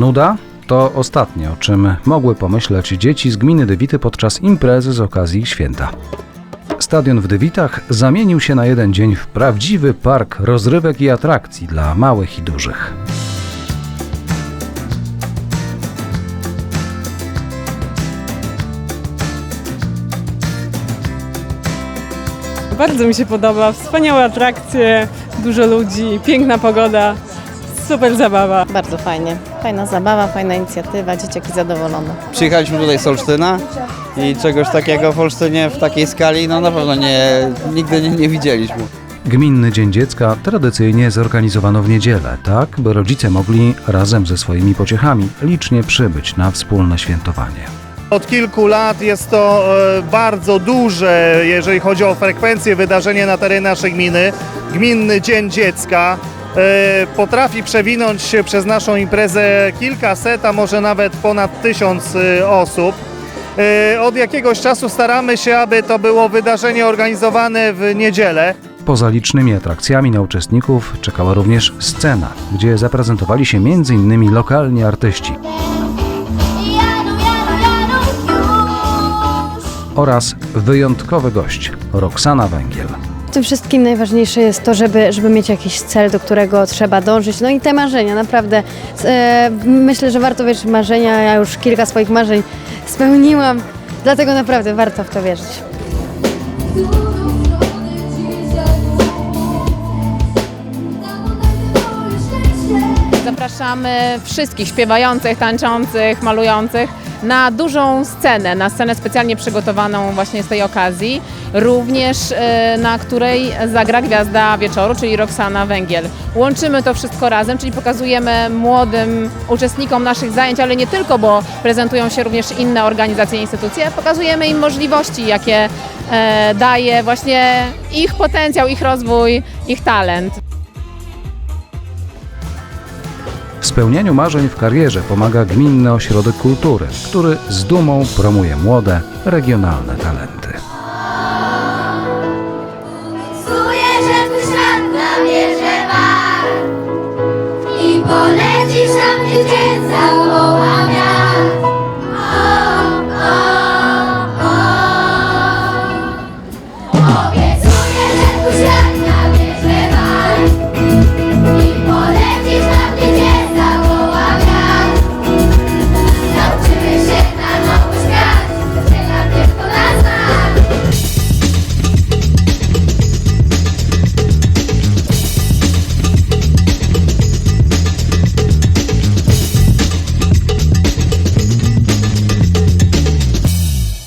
Nuda to ostatnie, o czym mogły pomyśleć dzieci z gminy Dywity podczas imprezy z okazji ich święta. Stadion w Dywitach zamienił się na jeden dzień w prawdziwy park rozrywek i atrakcji dla małych i dużych. Bardzo mi się podoba. Wspaniałe atrakcje, dużo ludzi, piękna pogoda. Super zabawa. Bardzo fajnie. Fajna zabawa, fajna inicjatywa, dzieciaki zadowolone. Przyjechaliśmy tutaj z Olsztyna i czegoś takiego w Olsztynie w takiej skali no na pewno nie, nigdy nie, nie widzieliśmy. Gminny Dzień Dziecka tradycyjnie zorganizowano w niedzielę, tak by rodzice mogli razem ze swoimi pociechami licznie przybyć na wspólne świętowanie. Od kilku lat jest to e, bardzo duże, jeżeli chodzi o frekwencję, wydarzenie na terenie naszej gminy. Gminny Dzień Dziecka potrafi przewinąć się przez naszą imprezę kilkaset, a może nawet ponad tysiąc e, osób. E, Od jakiegoś czasu staramy się, aby to było wydarzenie organizowane w niedzielę. Poza licznymi atrakcjami na uczestników czekała również scena, gdzie zaprezentowali się m.in. lokalni artyści oraz wyjątkowy gość Roxana Węgiel. W tym wszystkim najważniejsze jest to, żeby, żeby mieć jakiś cel, do którego trzeba dążyć. No i te marzenia, naprawdę. E, myślę, że warto wierzyć w marzenia. Ja już kilka swoich marzeń spełniłam, dlatego naprawdę warto w to wierzyć. Zapraszamy wszystkich śpiewających, tańczących, malujących na dużą scenę, na scenę specjalnie przygotowaną właśnie z tej okazji, również e, na której zagra gwiazda wieczoru, czyli Roxana Węgiel. Łączymy to wszystko razem, czyli pokazujemy młodym uczestnikom naszych zajęć, ale nie tylko, bo prezentują się również inne organizacje i instytucje, pokazujemy im możliwości, jakie e, daje właśnie ich potencjał, ich rozwój, ich talent. W spełnianiu marzeń w karierze pomaga Gminny Ośrodek Kultury, który z dumą promuje młode, regionalne talenty.